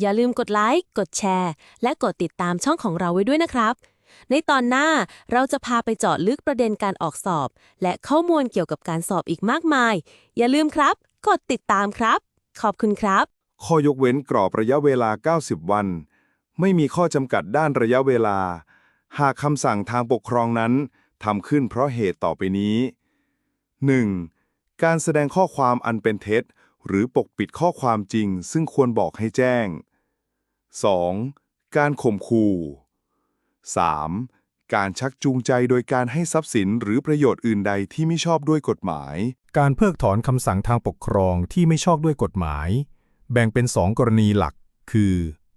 อย่าลืมกดไลค์ กดแชร์ และกดติดตามช่องของเราไว้ด้วยนะครับ ในตอนหน้าเราจะพาไปเจาะลึกประเด็นการออกสอบ และข้อมูลเกี่ยวกับการสอบอีกมากมาย อย่าลืมครับ กดติดตามครับ ขอบคุณครับ ข้อยกเว้นกรอบระยะเวลา 90 วัน ไม่มีข้อจำกัดด้านระยะเวลา หากคำสั่งทางปกครองนั้นทำขึ้นเพราะเหตุต่อไปนี้ 1. การแสดงข้อความอันเป็นเท็จ หรือปกปิดข้อความจริง ซึ่งควรบอกให้แจ้ง 2. การข่มขู่ 3. การชักจูงใจโดยการให้ทรัพย์สินหรือประโยชน์อื่นใดที่ไม่ชอบด้วยกฎหมาย การเพิกถอนคำสั่งทางปกครองที่ไม่ชอบด้วยกฎหมาย แบ่งเป็นสองกรณีหลัก คือ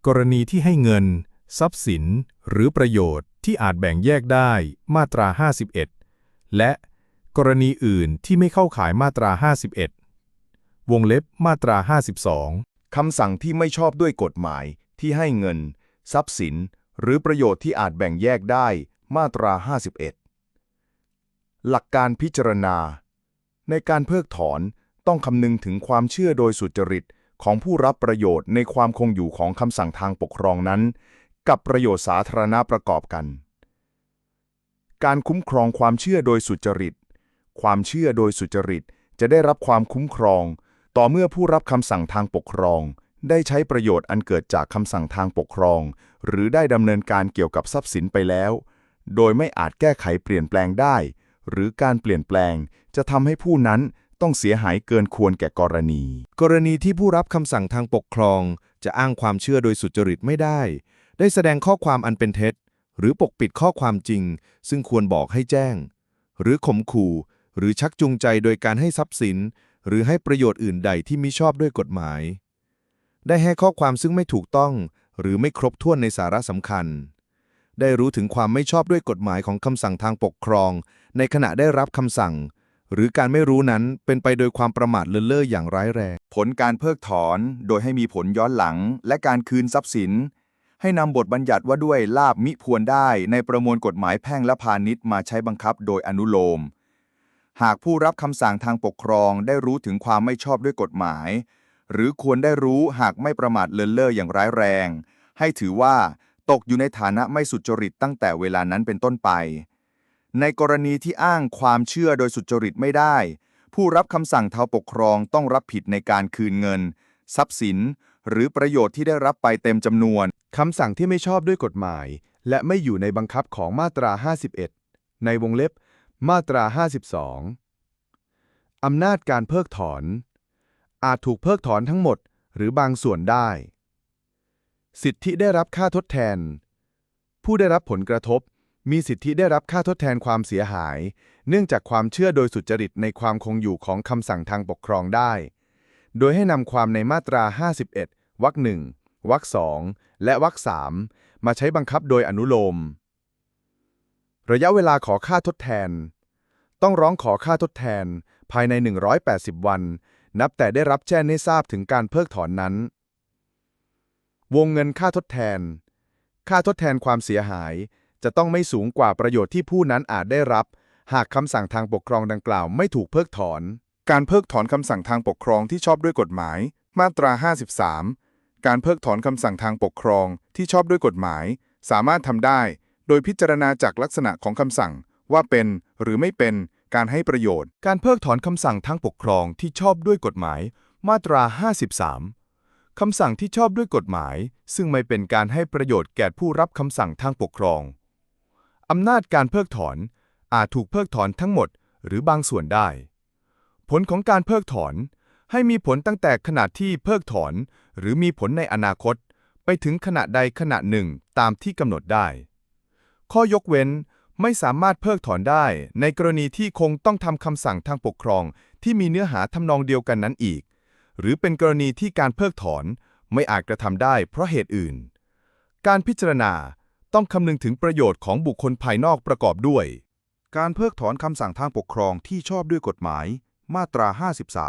กรณีที่ให้เงิน ทรัพย์สิน หรือประโยชน์ที่อาจแบ่งแยกได้มาตรา 51 และกรณีอื่นที่ไม่เข้าข่ายมาตรา 51 วงเล็บมาตรา 52 คำสั่งที่ไม่ชอบด้วยกฎหมาย ที่ให้เงิน ทรัพย์สิน หรือประโยชน์ที่อาจแบ่งแยกได้มาตรา 51 หลักการพิจารณา ในการเพิกถอนต้องคำนึงถึงความเชื่อโดยสุจริตของผู้รับประโยชน์ในความคงอยู่ของคำสั่งทางปกครองนั้น กับประโยชน์สาธารณะประกอบกัน การคุ้มครองความเชื่อโดยสุจริต ความเชื่อโดยสุจริตจะได้รับความคุ้มครอง ต่อเมื่อผู้รับคำสั่งทางปกครอง ได้ใช้ประโยชน์อันเกิดจากคำสั่งทางปกครอง หรือได้ดำเนินการเกี่ยวกับทรัพย์สินไปแล้ว โดยไม่อาจแก้ไขเปลี่ยนแปลงได้ หรือการเปลี่ยนแปลง จะทำให้ผู้นั้นต้องเสียหายเกินควรแก่กรณี กรณีที่ผู้รับคำสั่งทางปกครอง จะอ้างความเชื่อโดยสุจริตไม่ได้ ได้แสดงข้อความอันเป็นเท็จ หรือปกปิดข้อความจริง ซึ่งควรบอกให้แจ้ง หรือข่มขู่ หรือชักจูงใจโดยการให้ทรัพย์สิน หรือให้ประโยชน์อื่นใดที่มิชอบด้วยกฎหมาย ได้ให้ข้อความซึ่งไม่ถูกต้อง หรือไม่ครบถ้วนในสาระสำคัญ ได้รู้ถึงความไม่ชอบด้วยกฎหมายของคำสั่งทางปกครอง ในขณะได้รับคำสั่ง หรือการไม่รู้นั้นเป็นไปโดยความประมาทเลินเล่ออย่างร้ายแรง ผลการเพิกถอนโดยให้มีผลย้อนหลัง และการคืนทรัพย์สิน ให้นำบทบัญญัติว่าด้วยลาบมิพวนได้ ในประมวลกฎหมายแพ่งและพาณิชย์มาใช้บังคับโดยอนุโลม หากผู้รับคำสั่งทางปกครองได้รู้ถึงความไม่ชอบด้วยกฎหมาย หรือควรได้รู้หากไม่ประมาทเลินเล่ออย่างร้ายแรง ให้ถือว่าตกอยู่ในฐานะไม่สุจริตตั้งแต่เวลานั้นเป็นต้นไป ในกรณีที่อ้างความเชื่อโดยสุจริตไม่ได้ ผู้รับคำสั่งทางปกครองต้องรับผิดในการคืนเงิน ทรัพย์สิน หรือประโยชน์ที่ได้รับไปเต็มจำนวนคำสั่งที่ไม่ชอบด้วยกฎหมาย และไม่อยู่ในบังคับของมาตรา 51 ในวงเล็บ มาตรา 52 อำนาจการเพิกถอน อาจถูกเพิกถอนทั้งหมดหรือบางส่วนได้ สิทธิได้รับค่าทดแทน ผู้ได้รับผลกระทบ มีสิทธิได้รับค่าทดแทนความเสียหาย เนื่องจากความเชื่อโดยสุจริตในความคงอยู่ของคำสั่งทางปกครองได้ โดยให้นำความในมาตรา 51 วรรคหนึ่งวรรคสองและวรรคสามมาใช้บังคับโดยอนุโลม ระยะเวลาขอค่าทดแทน ต้องร้องขอค่าทดแทนภายใน 180 วัน นับแต่ได้รับแจ้งให้ทราบถึงการเพิกถอนนั้น วงเงินค่าทดแทน ค่าทดแทนความเสียหาย จะต้องไม่สูงกว่าประโยชน์ที่ผู้นั้นอาจได้รับ หากคำสั่งทางปกครองดังกล่าวไม่ถูกเพิกถอน การเพิกถอนคำสั่งทางปกครองที่ชอบด้วยกฎหมาย มาตรา 53 การเพิกถอนคำสั่งทางปกครองที่ชอบด้วยกฎหมาย สามารถทำได้ โดยพิจารณาจากลักษณะของคำสั่งว่าเป็นหรือไม่เป็น การให้ประโยชน์ การเพิกถอนคำสั่งทางปกครองที่ชอบด้วยกฎหมาย มาตรา 53 คำสั่งที่ชอบด้วยกฎหมาย ซึ่งไม่เป็นการให้ประโยชน์แก่ผู้รับคำสั่งทางปกครอง อำนาจการเพิกถอน อาจถูกเพิกถอนทั้งหมดหรือบางส่วนได้ ผลของการเพิกถอน ให้มีผลตั้งแต่ขณะที่เพิกถอน หรือมีผลในอนาคต ไปถึงขณะใดขณะหนึ่งตามที่กำหนดได้ ข้อยกเว้น ไม่สามารถเพิกถอนได้ ในกรณีที่คงต้องทำคำสั่งทางปกครอง ที่มีเนื้อหาทำนองเดียวกันนั้นอีก หรือเป็นกรณีที่การเพิกถอนไม่อาจกระทำได้เพราะเหตุอื่น การพิจารณาต้องคำนึงถึงประโยชน์ของบุคคลภายนอกประกอบด้วย การเพิกถอนคำสั่งทางปกครองที่ชอบด้วยกฎหมาย มาตรา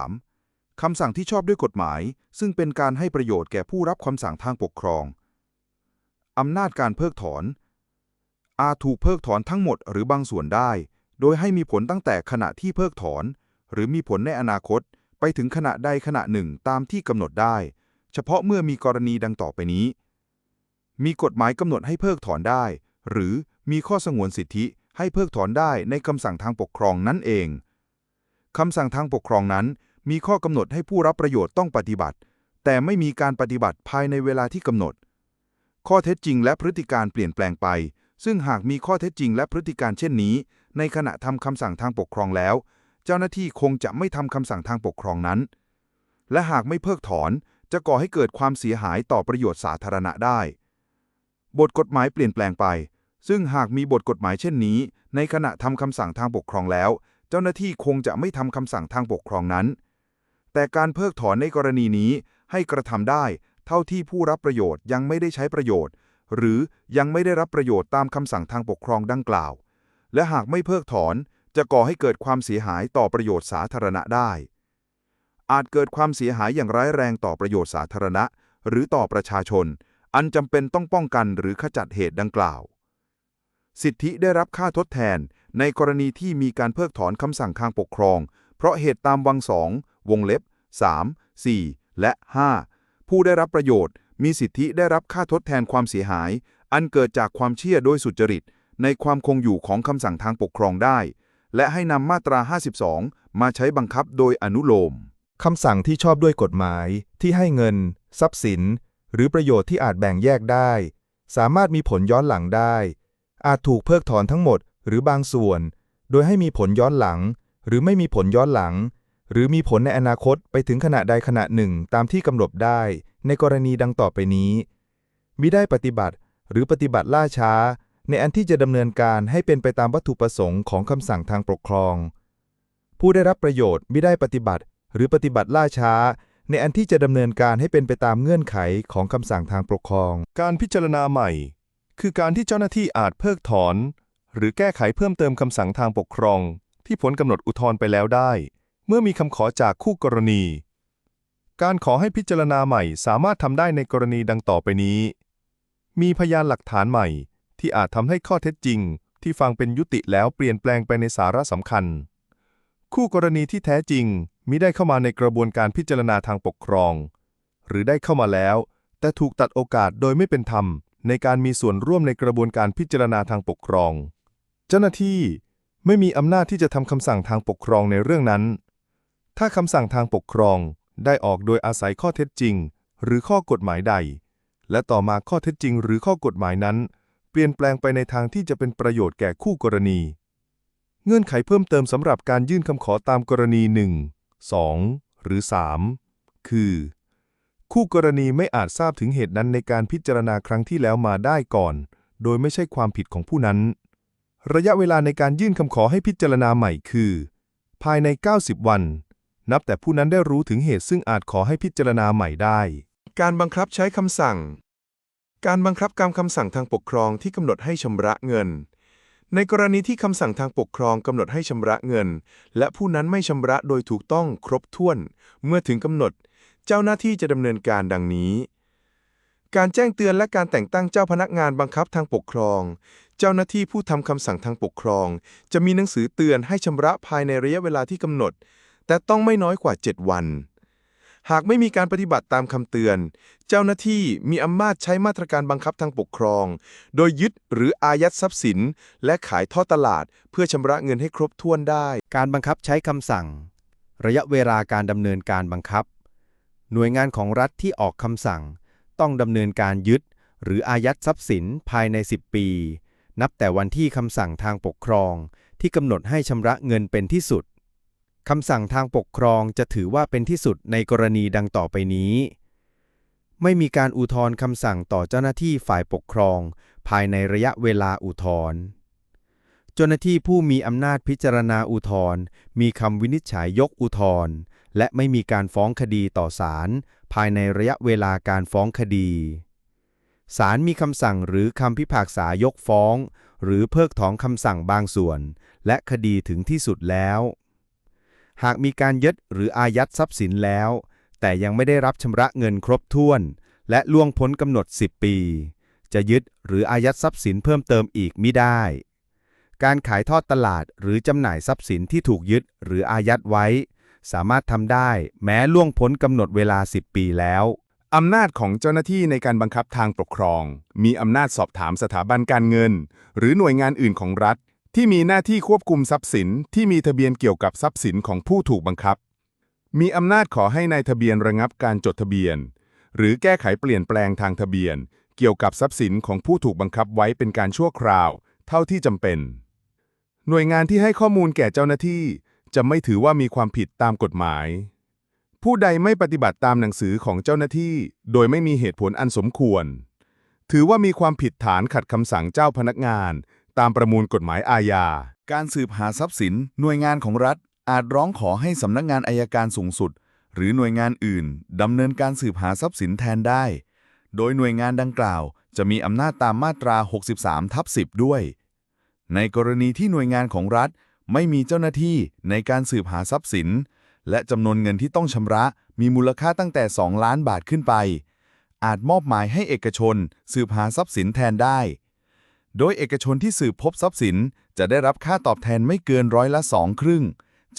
53 คำสั่งที่ชอบด้วยกฎหมาย ซึ่งเป็นการให้ประโยชน์แก่ผู้รับคำสั่งทางปกครอง อำนาจการเพิกถอน อาจถูกเพิกถอนทั้งหมดหรือบางส่วนได้ โดยให้มีผลตั้งแต่ขณะที่เพิกถอน หรือมีผลในอนาคต ไปถึงขณะใดขณะหนึ่งตามที่กำหนดได้ เฉพาะเมื่อมีกรณีดังต่อไปนี้ มีกฎหมายกำหนดให้เพิกถอนได้ หรือมีข้อสงวนสิทธิให้เพิกถอนได้ในคำสั่งทางปกครองนั่นเองคำสั่งทางปกครองนั้น มีข้อกำหนดให้ผู้รับประโยชน์ต้องปฏิบัติ แต่ไม่มีการปฏิบัติภายในเวลาที่กำหนด ข้อเท็จจริงและพฤติการเปลี่ยนแปลงไป ซึ่งหากมีข้อเท็จจริงและพฤติการเช่นนี้ ในขณะทำคำสั่งทางปกครองแล้ว เจ้าหน้าที่คงจะไม่ทำคำสั่งทางปกครองนั้น และหากไม่เพิกถอนจะก่อให้เกิดความเสียหายต่อประโยชน์สาธารณะได้ บทกฎหมายเปลี่ยนแปลงไป ซึ่งหากมีบทกฎหมายเช่นนี้ ในขณะทำคำสั่งทางปกครองแล้ว เจ้าหน้าที่คงจะไม่ทำคำสั่งทางปกครองนั้น แต่การเพิกถอนในกรณีนี้ให้กระทำได้ เท่าที่ผู้รับประโยชน์ยังไม่ได้ใช้ประโยชน์ หรือยังไม่ได้รับประโยชน์ตามคำสั่งทางปกครองดังกล่าว และหากไม่เพิกถอนจะก่อให้เกิดความเสียหายต่อประโยชน์สาธารณะได้ อาจเกิดความเสียหายอย่างร้ายแรงต่อประโยชน์สาธารณะ หรือต่อประชาชน อันจำเป็นต้องป้องกันหรือขจัดเหตุดังกล่าว สิทธิได้รับค่าทดแทนในกรณีที่มีการเพิกถอนคำสั่งทางปกครอง เพราะเหตุตามวรรคสองวงเล็บ 3 4 และ 5 ผู้ได้รับประโยชน์ มีสิทธิได้รับค่าทดแทนความเสียหาย อันเกิดจากความเชื่อโดยสุจริต ในความคงอยู่ของคำสั่งทางปกครองได้ และให้นำมาตรา 52 มาใช้บังคับโดยอนุโลมคำสั่งที่ชอบด้วยกฎหมาย ที่ให้เงิน ทรัพย์สิน หรือประโยชน์ที่อาจแบ่งแยกได้ สามารถมีผลย้อนหลังได้ อาจถูกเพิกถอนทั้งหมดหรือบางส่วน โดยให้มีผลย้อนหลัง หรือไม่มีผลย้อนหลัง หรือมีผลในอนาคตไปถึงขณะใดขณะหนึ่งตามที่กำหนดได้ ในกรณีดังต่อไปนี้ มิได้ปฏิบัติหรือปฏิบัติล่าช้า ในอันที่จะดำเนินการให้เป็นไปตามวัตถุประสงค์ของคำสั่งทางปกครอง ผู้ได้รับประโยชน์มิได้ปฏิบัติ หรือปฏิบัติล่าช้า ในอันที่จะดำเนินการให้เป็นไปตามเงื่อนไขของคำสั่งทางปกครอง การพิจารณาใหม่ คือการที่เจ้าหน้าที่อาจเพิกถอน หรือแก้ไขเพิ่มเติมคำสั่งทางปกครอง ที่ผลกำหนดอุทธรณ์ไปแล้วได้ มื่อมีคำขอจากคู่กรณี การขอให้พิจารณาใหม่สามารถทำได้ในกรณีดังต่อไปนี้ มีพยานหลักฐานใหม่ ที่อาจทำให้ข้อเท็จจริง ที่ฟังเป็นยุติแล้วเปลี่ยนแปลงไปในสาระสำคัญ คู่กรณีที่แท้จริงมิได้เข้ามาในกระบวนการพิจารณาทางปกครอง หรือได้เข้ามาแล้ว แต่ถูกตัดโอกาสโดยไม่เป็นธรรม ในการมีส่วนร่วมในกระบวนการพิจารณาทางปกครอง เจ้าหน้าที่ไม่มีอำนาจที่จะทำคำสั่งทางปกครองในเรื่องนั้น ถ้าคำสั่งทางปกครองได้ออกโดยอาศัยข้อเท็จจริง หรือข้อกฎหมายใด และต่อมาข้อเท็จจริงหรือข้อกฎหมายนั้น เปลี่ยนแปลงไปในทางที่จะเป็นประโยชน์แก่คู่กรณี เงื่อนไขเพิ่มเติมสำหรับการยื่นคำขอตามกรณี 1 2 หรือ 3 คือ คู่กรณีไม่อาจทราบถึงเหตุนั้นในการพิจารณาครั้งที่แล้วมาได้ก่อน โดยไม่ใช่ความผิดของผู้นั้น ระยะเวลาในการยื่นคำขอให้พิจารณาใหม่คือ ภายใน 90 วัน นับแต่ผู้นั้นได้รู้ถึงเหตุซึ่งอาจขอให้พิจารณาใหม่ได้ การบังคับใช้คำสั่ง การบังคับการคำสั่งทางปกครองที่กำหนดให้ชำระเงิน ในกรณีที่คำสั่งทางปกครองกำหนดให้ชำระเงิน และผู้นั้นไม่ชำระโดยถูกต้องครบถ้วน เมื่อถึงกำหนด เจ้าหน้าที่จะดำเนินการดังนี้การแจ้งเตือนและการแต่งตั้งเจ้าพนักงานบังคับทางปกครอง เจ้าหน้าที่ผู้ทำคำสั่งทางปกครอง จะมีหนังสือเตือนให้ชำระภายในระยะเวลาที่กำหนด แต่ต้องไม่น้อยกว่า 7 วัน หากไม่มีการปฏิบัติตามคำเตือน เจ้าหน้าที่มีอำนาจใช้มาตรการบังคับทางปกครอง โดยยึดหรืออายัดทรัพย์สิน และขายทอดตลาด เพื่อชำระเงินให้ครบถ้วนได้ การบังคับใช้คำสั่ง ระยะเวลาการดำเนินการบังคับ หน่วยงานของรัฐที่ออกคำสั่ง ต้องดำเนินการยึด หรืออายัดทรัพย์สินภายใน 10 ปี นับแต่วันที่คำสั่งทางปกครอง ที่กำหนดให้ชำระเงินเป็นที่สุด คำสั่งทางปกครองจะถือว่าเป็นที่สุดในกรณีดังต่อไปนี้ ไม่มีการอุทธรณ์คำสั่งต่อเจ้าหน้าที่ฝ่ายปกครอง ภายในระยะเวลาอุทธรณ์เจ้าหน้าที่ผู้มีอำนาจพิจารณาอุทธรณ์มีคำวินิจฉัยยกอุทธรณ์และไม่มีการฟ้องคดีต่อศาลภายในระยะเวลาการฟ้องคดี ศาลมีคำสั่งหรือคำพิพากษายกฟ้อง หรือเพิกถอนคำสั่งบางส่วน และคดีถึงที่สุดแล้ว หากมีการยึดหรืออายัดทรัพย์สินแล้ว แต่ยังไม่ได้รับชำระเงินครบถ้วน และล่วงพ้นกำหนด 10 ปี จะยึดหรืออายัดทรัพย์สินเพิ่มเติมอีกไมิได้ การขายทอดตลาดหรือจำหน่ายทรัพย์สินที่ถูกยึดหรืออายัดไว้ สามารถทำได้แม้ล่วงพ้นกำหนดเวลา 10 ปีแล้วอำนาจของเจ้าหน้าที่ในการบังคับทางปกครอง มีอำนาจสอบถามสถาบันการเงิน หรือหน่วยงานอื่นของรัฐ ที่มีหน้าที่ควบคุมทรัพย์สินที่มีทะเบียนเกี่ยวกับทรัพย์สินของผู้ถูกบังคับ มีอำนาจขอให้นายทะเบียนระงับการจดทะเบียน หรือแก้ไขเปลี่ยนแปลงทางทะเบียน เกี่ยวกับทรัพย์สินของผู้ถูกบังคับไว้เป็นการชั่วคราว เท่าที่จำเป็น หน่วยงานที่ให้ข้อมูลแก่เจ้าหน้าที่จะไม่ถือว่ามีความผิดตามกฎหมาย ผู้ใดไม่ปฏิบัติตามหนังสือของเจ้าหน้าที่ โดยไม่มีเหตุผลอันสมควร ถือว่ามีความผิดฐานขัดคำสั่งเจ้าพนักงาน ตามประมวลกฎหมายอาญา การสืบหาทรัพย์สิน หน่วยงานของรัฐ อาจร้องขอให้สำนักงานอายการสูงสุด หรือหน่วยงานอื่นดำเนินการสืบหาทรัพย์สินแทนได้ โดยหน่วยงานดังกล่าว จะมีอำนาจตามมาตรา 63 ทับ 10 ด้วย ในกรณีที่หน่วยงานของรัฐไม่มีเจ้าหน้าที่ในการสืบหาทรัพย์สิน และจำนวนเงินที่ต้องชำระมีมูลค่าตั้งแต่ 2 ล้านบาทขึ้นไป อาจมอบหมายให้เอกชน สืบหาทรัพย์สินแทนได้ โดยเอกชนที่สืบพบทรัพย์สินจะได้รับค่าตอบแทนไม่เกินร้อยละสองครึ่ง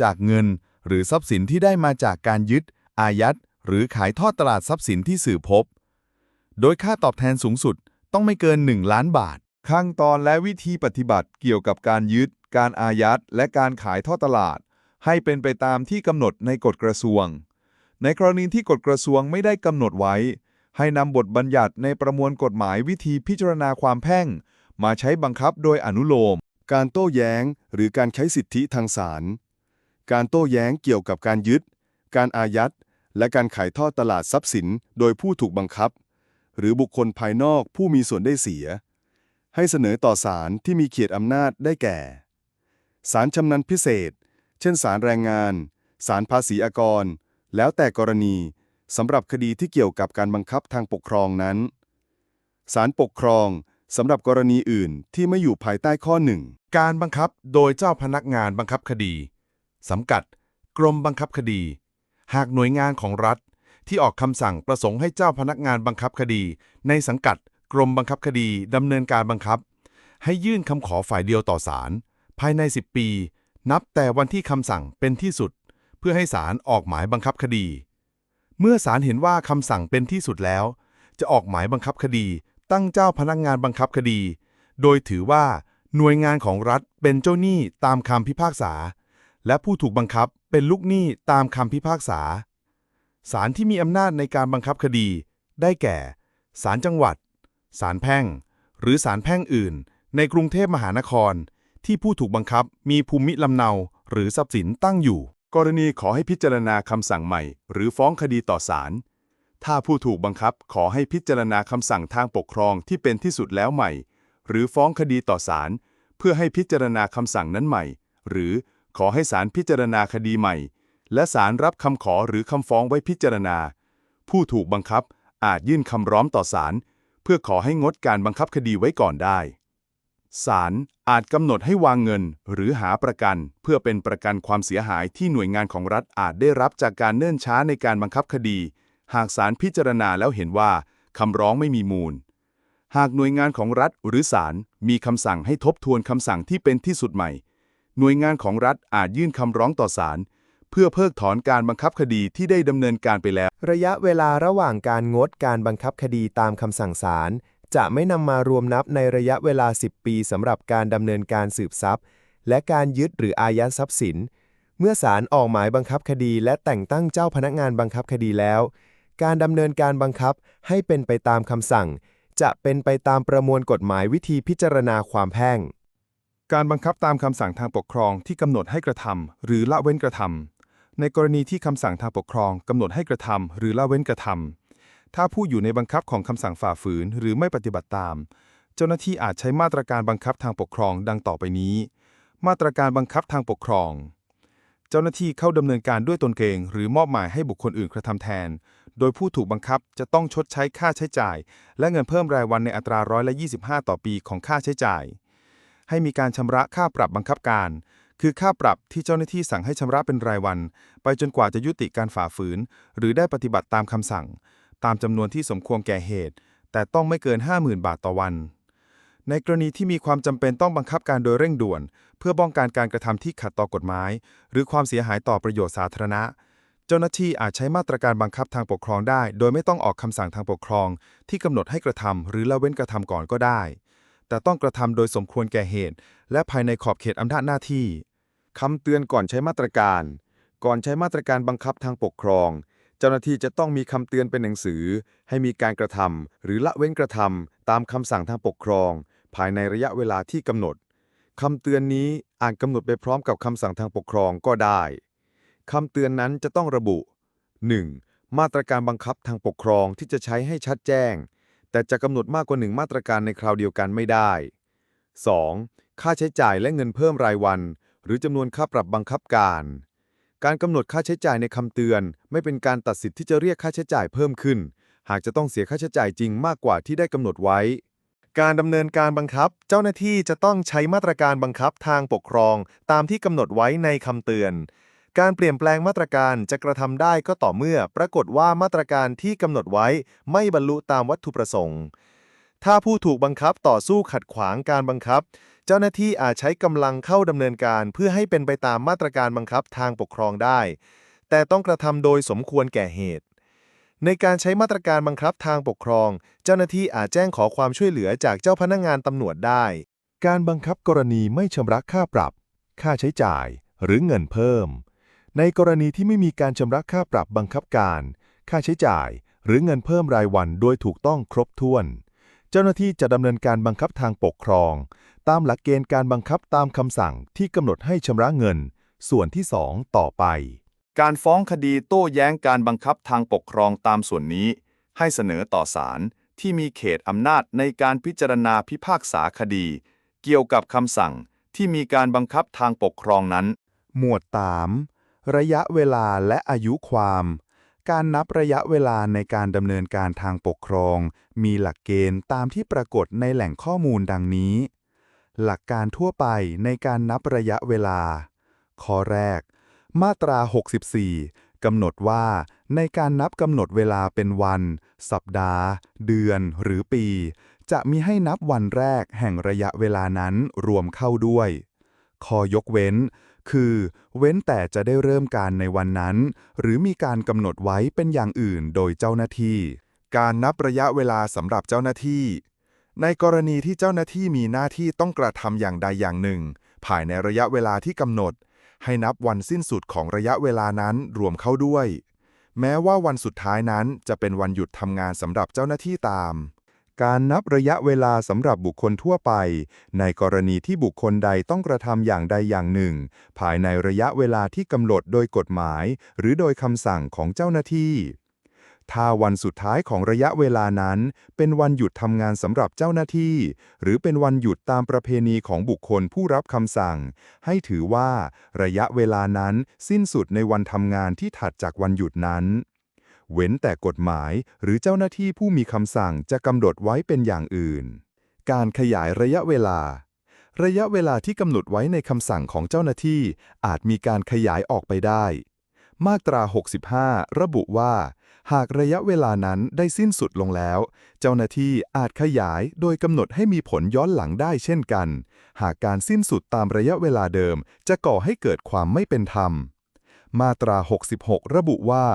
จากเงินหรือทรัพย์สินที่ได้มาจากการยึด อายัด หรือขายทอดตลาดทรัพย์สินที่สืบพบ โดยค่าตอบแทนสูงสุดต้องไม่เกิน 1 ล้านบาท ขั้นตอนและวิธีปฏิบัติเกี่ยวกับการยึด การอายัด และการขายทอดตลาด ให้เป็นไปตามที่กำหนดในกฎกระทรวง ในกรณีที่กฎกระทรวงไม่ได้กำหนดไว้ ให้นำบทบัญญัติในประมวลกฎหมายวิธีพิจารณาความแพ่ง มาใช้บังคับโดยอนุโลม การโต้แย้ง หรือการใช้สิทธิทางศาล การโต้แย้งเกี่ยวกับการยึด การอายัด และการขายทอดตลาดทรัพย์สิน โดยผู้ถูกบังคับ หรือบุคคลภายนอกผู้มีส่วนได้เสีย ให้เสนอต่อศาลที่มีเขตอำนาจได้แก่ ศาลชำนาญพิเศษ เช่นศาลแรงงาน ศาลภาษีอากร แล้วแต่กรณีสำหรับคดีที่เกี่ยวกับการบังคับทางปกครองนั้นศาลปกครอง สำหรับกรณีอื่นที่ไม่อยู่ภายใต้ข้อหนึ่ง การบังคับโดยเจ้าพนักงานบังคับคดีสังกัด กรมบังคับคดี หากหน่วยงานของรัฐ ที่ออกคำสั่งประสงค์ให้เจ้าพนักงานบังคับคดี ในสังกัด กรมบังคับคดีดำเนินการบังคับ ให้ยื่นคำขอฝ่ายเดียวต่อศาลภายใน 10 ปี นับแต่วันที่คำสั่งเป็นที่สุด เพื่อให้ศาลออกหมายบังคับคดี เมื่อศาลเห็นว่าคำสั่งเป็นที่สุดแล้ว จะออกหมายบังคับคดี ตั้งเจ้าพนักงานบังคับคดี โดยถือว่าหน่วยงานของรัฐเป็นเจ้าหนี้ตามคำพิพากษา และผู้ถูกบังคับเป็นลูกหนี้ตามคำพิพากษา ศาลที่มีอำนาจในการบังคับคดี ได้แก่ ศาลจังหวัด ศาลแพ่ง หรือศาลแพ่งอื่น ในกรุงเทพมหานคร ที่ผู้ถูกบังคับมีภูมิลำเนา หรือทรัพย์สินตั้งอยู่ กรณีขอให้พิจารณาคำสั่งใหม่ หรือฟ้องคดีต่อศาล ถ้าผู้ถูกบังคับขอให้พิจารณาคำสั่งทางปกครองที่เป็นที่สุดแล้วใหม่ หรือฟ้องคดีต่อศาลเพื่อให้พิจารณาคำสั่งนั้นใหม่ หรือขอให้ศาลพิจารณาคดีใหม่ และศาลรับคำขอหรือคำฟ้องไว้พิจารณา ผู้ถูกบังคับอาจยื่นคำร้องต่อศาลเพื่อขอให้งดการบังคับคดีไว้ก่อนได้ศาลอาจกำหนดให้วางเงิน หรือหาประกัน เพื่อเป็นประกันความเสียหายที่หน่วยงานของรัฐอาจได้รับจากการเนิ่นช้าในการบังคับคดี หากศาลพิจารณาแล้วเห็นว่าคำร้องไม่มีมูล หากหน่วยงานของรัฐหรือศาลมีคำสั่งให้ทบทวนคำสั่งที่เป็นที่สุดใหม่ หน่วยงานของรัฐอาจยื่นคำร้องต่อศาลเพื่อเพิกถอนการบังคับคดีที่ได้ดำเนินการไปแล้ว ระยะเวลาระหว่างการงดการบังคับคดีตามคำสั่งศาลจะไม่นำมารวมนับในระยะเวลา 10 ปีสำหรับการดำเนินการสืบทรัพย์ และการยึดหรืออายัดทรัพย์สิน เมื่อศาลออกหมายบังคับคดี และแต่งตั้งเจ้าพนักงานบังคับคดีแล้ว การดำเนินการบังคับให้เป็นไปตามคำสั่ง จะเป็นไปตามประมวลกฎหมายวิธีพิจารณาความแพ่ง การบังคับตามคำสั่งทางปกครองที่กำหนดให้กระทำหรือละเว้นกระทำในกรณีที่คำสั่งทางปกครองกำหนดให้กระทำหรือละเว้นกระทำถ้าผู้อยู่ในบังคับของคำสั่งฝ่าฝืนหรือไม่ปฏิบัติตาม เจ้าหน้าที่อาจใช้มาตรการบังคับทางปกครองดังต่อไปนี้ มาตรการบังคับทางปกครอง เจ้าหน้าที่เข้าดำเนินการด้วยตนเอง หรือมอบหมายให้บุคคลอื่นกระทำแทน โดยผู้ถูกบังคับจะต้องชดใช้ค่าใช้จ่าย และเงินเพิ่มรายวันในอัตราร้อยละ25 ต่อปีของค่าใช้จ่าย ให้มีการชำระค่าปรับบังคับการ คือค่าปรับที่เจ้าหน้าที่สั่งให้ชำระเป็นรายวัน ไปจนกว่าจะยุติการฝ่าฝืน หรือได้ปฏิบัติตามคำสั่ง ตามจำนวนที่สมควรแก่เหตุ แต่ต้องไม่เกิน 50,000 บาทต่อวัน ในกรณีที่มีความจำเป็นต้องบังคับการโดยเร่งด่วน เพื่อป้องกันการกระทำที่ขัดต่อกฎหมาย หรือความเสียหายต่อประโยชน์สาธารณะเจ้าจ้าหน้าที่อาจใช้มาตรการบังคับทางปกครองได้ โดยไม่ต้องออกคำสั่งทางปกครอง ที่กำหนดให้กระทำหรือละเว้นกระทำก่อนก็ได้ แต่ต้องกระทำโดยสมควรแก่เหตุ และภายในขอบเขตอำนาจหน้าที่คำเตือนก่อนใช้มาตรการ ก่อนใช้มาตรการบังคับทางปกครองเจ้าหน้าที่จะต้องมีคำเตือนเป็นหนังสือ ให้มีการกระทำหรือละเว้นกระทำตามคำสั่งทางปกครอง ภายในระยะเวลาที่กำหนดคำเตือนนี้อาจกำหนดไปพร้อมกับคำสั่งทางปกครองก็ได้คำเตือนนั้นจะต้องระบุ 1. มาตรการบังคับทางปกครองที่จะใช้ให้ชัดแจ้ง แต่จะกำหนดมากกว่าหนึ่งมาตรการในคราวเดียวกันไม่ได้ 2. ค่าใช้จ่ายและเงินเพิ่มรายวัน หรือจำนวนค่าปรับบังคับการ การกำหนดค่าใช้จ่ายในคำเตือน ไม่เป็นการตัดสิทธิ์ที่จะเรียกค่าใช้จ่ายเพิ่มขึ้น หากจะต้องเสียค่าใช้จ่ายจริงมากกว่าที่ได้กำหนดไว้ การดำเนินการบังคับ เจ้าหน้าที่จะต้องใช้มาตรการบังคับทางปกครอง ตามที่กำหนดไว้ในคำเตือน การเปลี่ยนแปลงมาตรการจะกระทำได้ก็ต่อเมื่อ ปรากฏว่ามาตรการที่กำหนดไว้ไม่บรรลุตามวัตถุประสงค์ ถ้าผู้ถูกบังคับต่อสู้ขัดขวางการบังคับ เจ้าหน้าที่อาจใช้กำลังเข้าดำเนินการ เพื่อให้เป็นไปตามมาตรการบังคับทางปกครองได้ แต่ต้องกระทำโดยสมควรแก่เหตุ ในการใช้มาตรการบังคับทางปกครอง เจ้าหน้าที่อาจแจ้งขอความช่วยเหลือจากเจ้าพนักงานตำรวจได้ การบังคับกรณีไม่ชำระค่าปรับ ค่าใช้จ่าย หรือเงินเพิ่ม ในกรณีที่ไม่มีการชำระค่าปรับบังคับการ ค่าใช้จ่าย หรือเงินเพิ่มรายวันโดยถูกต้องครบถ้วน เจ้าหน้าที่จะดำเนินการบังคับทางปกครอง ตามหลักเกณฑ์การบังคับตามคำสั่งที่กำหนดให้ชำระเงิน ส่วนที่ 2 ต่อไป การฟ้องคดีโต้แย้งการบังคับทางปกครองตามส่วนนี้ ให้เสนอต่อศาลที่มีเขตอำนาจในการพิจารณาพิพากษาคดี เกี่ยวกับคำสั่งที่มีการบังคับทางปกครองนั้น หมวด 3 ระยะเวลาและอายุความ การนับระยะเวลาในการดำเนินการทางปกครอง มีหลักเกณฑ์ตามที่ปรากฏในแหล่งข้อมูลดังนี้ หลักการทั่วไปในการนับระยะเวลา ข้อแรก มาตรา 64 กำหนดว่า ในการนับกำหนดเวลาเป็นวัน สัปดาห์ เดือน หรือปี จะมีให้นับวันแรกแห่งระยะเวลานั้นรวมเข้าด้วยข้อยกเว้น คือ เว้นแต่จะได้เริ่มการในวันนั้น หรือมีการกำหนดไว้เป็นอย่างอื่นโดยเจ้าหน้าที่ การนับระยะเวลาสำหรับเจ้าหน้าที่ ในกรณีที่เจ้าหน้าที่มีหน้าที่ต้องกระทำอย่างใดอย่างหนึ่ง ภายในระยะเวลาที่กำหนด ให้นับวันสิ้นสุดของระยะเวลานั้นรวมเข้าด้วย แม้ว่าวันสุดท้ายนั้นจะเป็นวันหยุดทำงานสำหรับเจ้าหน้าที่ตาม การนับระยะเวลาสำหรับบุคคลทั่วไป ในกรณีที่บุคคลใดต้องกระทำอย่างใดอย่างหนึ่ง ภายในระยะเวลาที่กำหนดโดยกฎหมาย หรือโดยคำสั่งของเจ้าหน้าที่ ถ้าวันสุดท้ายของระยะเวลานั้น เป็นวันหยุดทำงานสำหรับเจ้าหน้าที่ หรือเป็นวันหยุดตามประเพณีของบุคคลผู้รับคำสั่ง ให้ถือว่าระยะเวลานั้นสิ้นสุดในวันทำงานที่ถัดจากวันหยุดนั้น เว้นแต่กฎหมายหรือเจ้าหน้าที่ผู้มีคำสั่งจะกำหนดไว้เป็นอย่างอื่น การขยายระยะเวลา ระยะเวลาที่กำหนดไว้ในคำสั่งของเจ้าหน้าที่อาจมีการขยายออกไปได้ มาตรา 65 ระบุว่า หากระยะเวลานั้นได้สิ้นสุดลงแล้ว เจ้าหน้าที่อาจขยายโดยกำหนดให้มีผลย้อนหลังได้เช่นกัน หากการสิ้นสุดตามระยะเวลาเดิม จะก่อให้เกิดความไม่เป็นธรรม มาตรา 66 ระบุว่า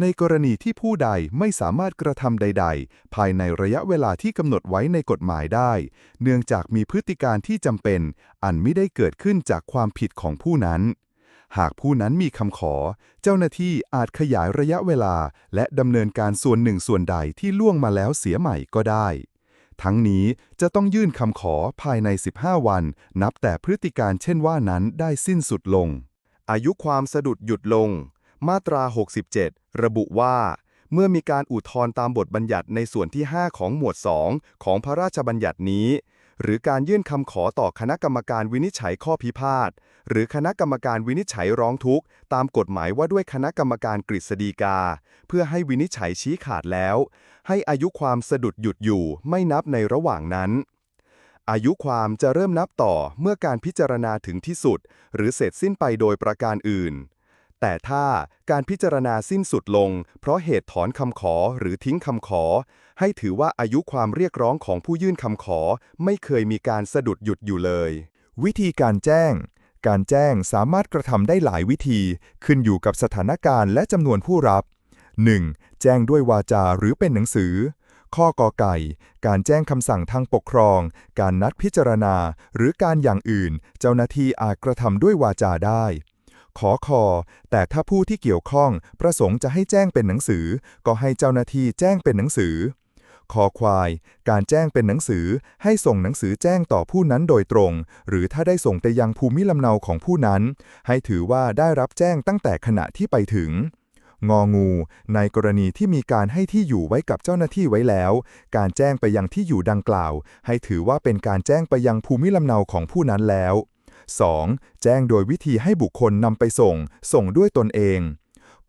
ในกรณีที่ผู้ใดไม่สามารถกระทำใด ๆ ภายในระยะเวลาที่กำหนดไว้ในกฎหมายได้ เนื่องจากมีพฤติการที่จำเป็น อันไม่ได้เกิดขึ้นจากความผิดของผู้นั้น หากผู้นั้นมีคำขอ เจ้าหน้าที่อาจขยายระยะเวลา และดำเนินการส่วนหนึ่งส่วนใดที่ล่วงมาแล้วเสียใหม่ก็ได้ ทั้งนี้จะต้องยื่นคำขอภายใน 15 วัน นับแต่พฤติการเช่นว่านั้นได้สิ้นสุดลง อายุความสะดุดหยุดลง มาตรา 67 ระบุว่า เมื่อมีการอุทธรณ์ตามบทบัญญัติในส่วนที่ 5 ของหมวด 2 ของพระราชบัญญัตินี้ หรือการยื่นคำขอต่อคณะกรรมการวินิจฉัยข้อพิพาท หรือคณะกรรมการวินิจฉัยร้องทุกข์ ตามกฎหมายว่าด้วยคณะกรรมการกฤษฎีกา เพื่อให้วินิจฉัยชี้ขาดแล้ว ให้อายุความสะดุดหยุดอยู่ไม่นับในระหว่างนั้น อายุความจะเริ่มนับต่อเมื่อการพิจารณาถึงที่สุด หรือเสร็จสิ้นไปโดยประการอื่น แต่ถ้าการพิจารณาสิ้นสุดลง เพราะเหตุถอนคำขอหรือทิ้งคำขอ ให้ถือว่าอายุความเรียกร้องของผู้ยื่นคำขอ ไม่เคยมีการสะดุดหยุดอยู่เลย วิธีการแจ้ง การแจ้งสามารถกระทำได้หลายวิธี ขึ้นอยู่กับสถานการณ์และจำนวนผู้รับ 1. แจ้งด้วยวาจาหรือเป็นหนังสือ ข้อกอไก่ การแจ้งคำสั่งทางปกครอง การนัดพิจารณา หรือการอย่างอื่น เจ้าหน้าที่อาจกระทำด้วยวาจาได้ ขอคอ แต่ถ้าผู้ที่เกี่ยวข้องประสงค์จะให้แจ้งเป็นหนังสือ ก็ให้เจ้าหน้าที่แจ้งเป็นหนังสือคอควาย การแจ้งเป็นหนังสือ ให้ส่งหนังสือแจ้งต่อผู้นั้นโดยตรง หรือถ้าได้ส่งไปยังภูมิลำเนาของผู้นั้น ให้ถือว่าได้รับแจ้งตั้งแต่ขณะที่ไปถึง งองู ในกรณีที่มีการให้ที่อยู่ไว้กับเจ้าหน้าที่ไว้แล้ว การแจ้งไปยังที่อยู่ดังกล่าว ให้ถือว่าเป็นการแจ้งไปยังภูมิลำเนาของผู้นั้นแล้ว 2. แจ้งโดยวิธีให้บุคคลนำไปส่ง ส่งด้วยตนเอง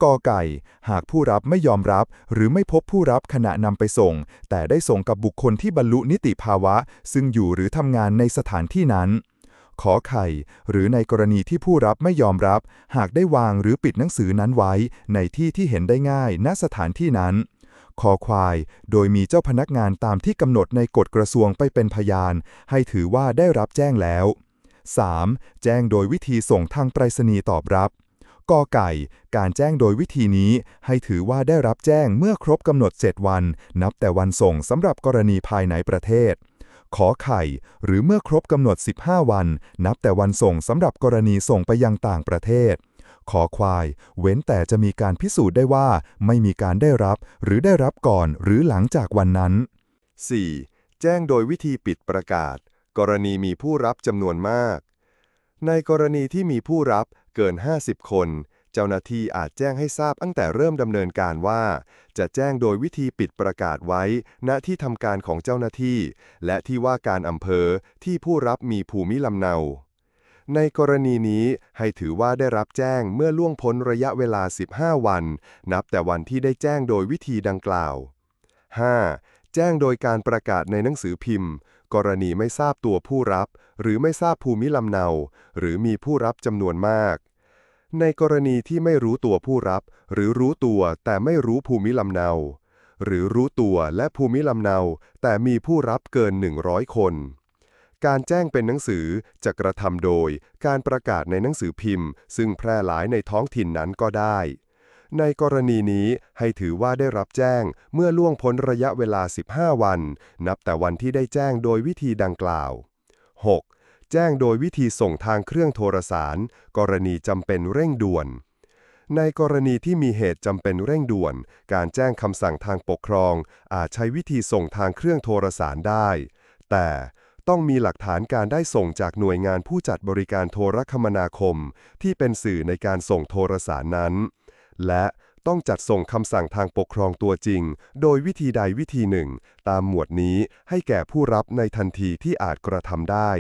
กอไก่ หากผู้รับไม่ยอมรับ หรือไม่พบผู้รับขณะนำไปส่ง แต่ได้ส่งกับบุคคลที่บรรลุนิติภาวะ ซึ่งอยู่หรือทำงานในสถานที่นั้น ขอไข่ หรือในกรณีที่ผู้รับไม่ยอมรับ หากได้วางหรือปิดหนังสือนั้นไว้ ในที่ที่เห็นได้ง่าย ณสถานที่นั้นคอควาย โดยมีเจ้าพนักงานตามที่กำหนดในกฎกระทรวงไปเป็นพยาน ให้ถือว่าได้รับแจ้งแล้ว 3. แจ้งโดยวิธีส่งทางไปรษณีย์ตอบรับกอไก่ การแจ้งโดยวิธีนี้ให้ถือว่าได้รับแจ้งเมื่อครบกำหนด 7 วัน นับแต่วันส่งสำหรับกรณีภายในประเทศ ขอไข่ หรือเมื่อครบกำหนด 15 วัน นับแต่วันส่งสำหรับกรณีส่งไปยังต่างประเทศ ขอควาย เว้นแต่จะมีการพิสูจน์ได้ว่า ไม่มีการได้รับ หรือได้รับก่อนหรือหลังจากวันนั้น 4. แจ้งโดยวิธีปิดประกาศ กรณีมีผู้รับจำนวนมาก ในกรณีที่มีผู้รับเกิน 50 คน เจ้าหน้าที่อาจแจ้งให้ทราบตั้งแต่เริ่มดำเนินการว่า จะแจ้งโดยวิธีปิดประกาศไว้ ณที่ทำการของเจ้าหน้าที่ และที่ว่าการอำเภอที่ผู้รับมีภูมิลำเนา ในกรณีนี้ให้ถือว่าได้รับแจ้งเมื่อล่วงพ้นระยะเวลา 15 วัน นับแต่วันที่ได้แจ้งโดยวิธีดังกล่าว 5. แจ้งโดยการประกาศในหนังสือพิมพ์ กรณีไม่ทราบตัวผู้รับ หรือไม่ทราบภูมิลำเนา หรือมีผู้รับจำนวนมาก ในกรณีที่ไม่รู้ตัวผู้รับ หรือรู้ตัวแต่ไม่รู้ภูมิลำเนา หรือรู้ตัวและภูมิลำเนา แต่มีผู้รับเกิน 100 คน การแจ้งเป็นหนังสือจะกระทำโดย การประกาศในหนังสือพิมพ์ ซึ่งแพร่หลายในท้องถิ่นนั้นก็ได้ ในกรณีนี้ให้ถือว่าได้รับแจ้งเมื่อล่วงพ้นระยะเวลา 15 วัน นับแต่วันที่ได้แจ้งโดยวิธีดังกล่าว 6. แจ้งโดยวิธีส่งทางเครื่องโทรสาร กรณีจำเป็นเร่งด่วน ในกรณีที่มีเหตุจำเป็นเร่งด่วน การแจ้งคำสั่งทางปกครอง อาจใช้วิธีส่งทางเครื่องโทรสารได้ แต่ต้องมีหลักฐานการได้ส่งจากหน่วยงานผู้จัดบริการโทรคมนาคม ที่เป็นสื่อในการส่งโทรสารนั้น และต้องจัดส่งคำสั่งทางปกครองตัวจริง โดยวิธีใดวิธีหนึ่ง ตามหมวดนี้ให้แก่ผู้รับในทันทีที่อาจกระทำได้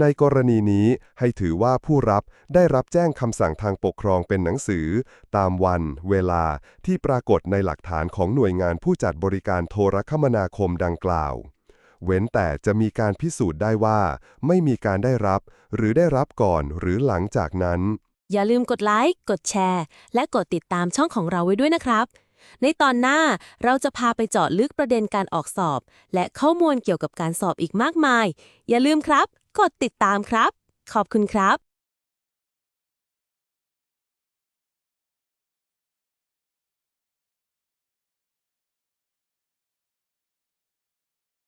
ในกรณีนี้ให้ถือว่าผู้รับได้รับแจ้งคำสั่งทางปกครองเป็นหนังสือ ตามวัน เวลาที่ปรากฏในหลักฐานของหน่วยงานผู้จัดบริการโทรคมนาคมดังกล่าว เว้นแต่จะมีการพิสูจน์ได้ว่า ไม่มีการได้รับ หรือได้รับก่อนหรือหลังจากนั้น อย่าลืมกดไลค์ กดแชร์ และกดติดตามช่องของเราไว้ด้วยนะครับ ในตอนหน้าเราจะพาไปเจาะลึกประเด็นการออกสอบ และข้อมูลเกี่ยวกับการสอบอีกมากมาย อย่าลืมครับ กดติดตามครับ ขอบคุณครับ